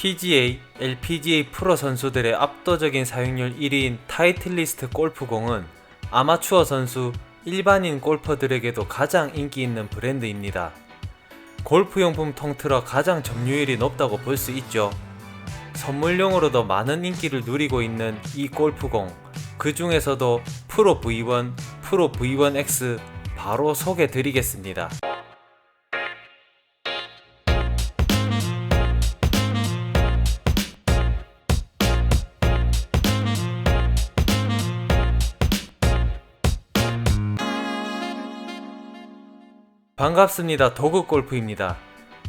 PGA, LPGA 프로 선수들의 압도적인 사용률 1위인 타이틀리스트 골프공은 아마추어 선수, 일반인 골퍼들에게도 가장 인기 있는 브랜드입니다. 골프용품 통틀어 가장 점유율이 높다고 볼 수 있죠. 선물용으로도 많은 인기를 누리고 있는 이 골프공. 그 중에서도 프로 V1, 프로 V1X 바로 소개 드리겠습니다. 반갑습니다. 도구 골프입니다.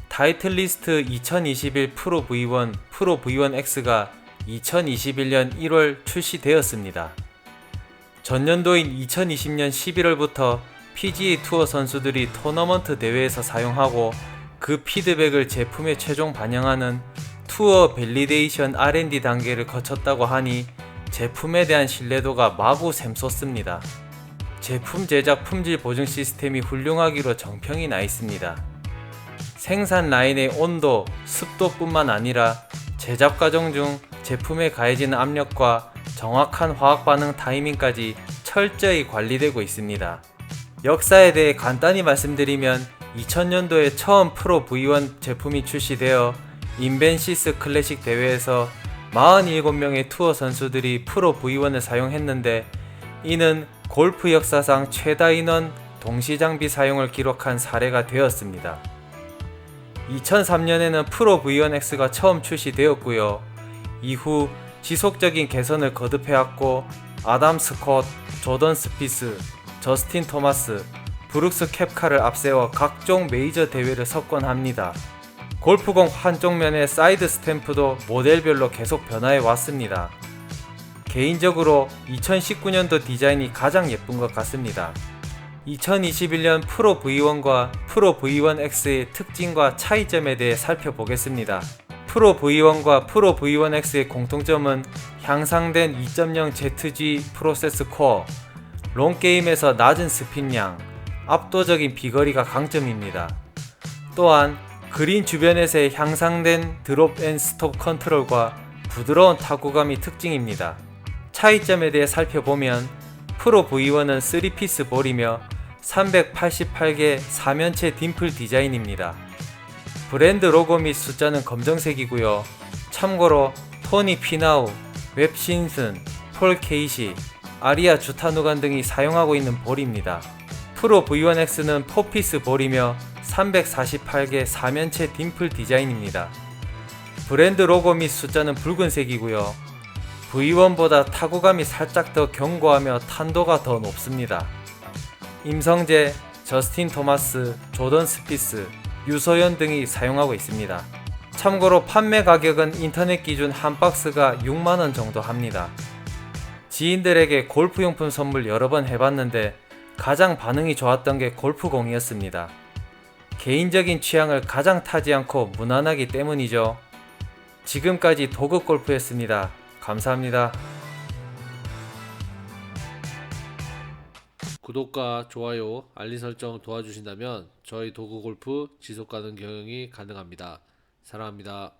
타이틀리스트 2021 프로 V1, 프로 V1X가 2021년 1월 출시되었습니다. 전년도인 2020년 11월부터 PGA 투어 선수들이 토너먼트 대회에서 사용하고 그 피드백을 제품에 최종 반영하는 투어 밸리데이션 R&D 단계를 거쳤다고 하니 제품에 대한 신뢰도가 마구 샘솟습니다. 제품 제작 품질 보증 시스템이 훌륭하기로 정평이 나 있습니다. 생산 라인의 온도, 습도뿐만 아니라 제작 과정 중 제품에 가해지는 압력과 정확한 화학 반응 타이밍까지 철저히 관리되고 있습니다. 역사에 대해 간단히 말씀드리면 2000년도에 처음 프로 V1 제품이 출시되어 인벤시스 클래식 대회에서 47명의 투어 선수들이 프로 V1을 사용했는데 이는 골프 역사상 최다 인원 동시 장비 사용을 기록한 사례가 되었습니다. 2003년에는 프로 V1X가 처음 출시되었고요. 이후 지속적인 개선을 거듭해왔고 아담 스콧, 조던 스피스, 저스틴 토마스, 브룩스 캡카를 앞세워 각종 메이저 대회를 석권합니다. 골프공 한쪽 면의 사이드 스탬프도 모델별로 계속 변화해 왔습니다. 개인적으로 2019년도 디자인이 가장 예쁜 것 같습니다. 2021년 프로 V1과 프로 V1X의 특징과 차이점에 대해 살펴보겠습니다. 프로 V1과 프로 V1X의 공통점은 향상된 2.0 ZG 프로세스 코어, 롱게임에서 낮은 스핀량, 압도적인 비거리가 강점입니다. 또한 그린 주변에서의 향상된 드롭 앤 스톱 컨트롤과 부드러운 타구감이 특징입니다. 차이점에 대해 살펴보면 프로 V1은 3피스 볼이며 388개 사면체 딤플 디자인입니다. 브랜드 로고 및 숫자는 검정색이고요. 참고로 토니 피나우, 웹 신슨, 폴 케이시, 아리아 주타누간 등이 사용하고 있는 볼입니다. 프로 V1X는 4피스 볼이며 348개 사면체 딤플 디자인입니다. 브랜드 로고 및 숫자는 붉은색이고요. V1보다 타구감이 살짝 더 견고하며 탄도가 더 높습니다. 임성재, 저스틴 토마스, 조던 스피스, 유소연 등이 사용하고 있습니다. 참고로 판매 가격은 인터넷 기준 한 박스가 6만원 정도 합니다. 지인들에게 골프용품 선물 여러 번 해봤는데 가장 반응이 좋았던 게 골프공이었습니다. 개인적인 취향을 가장 타지 않고 무난하기 때문이죠. 지금까지 도급 골프였습니다. 감사합니다. 구독과 좋아요, 알림 설정 도와주신다면 저희 도구 골프 지속 가능 경영이 가능합니다. 사랑합니다.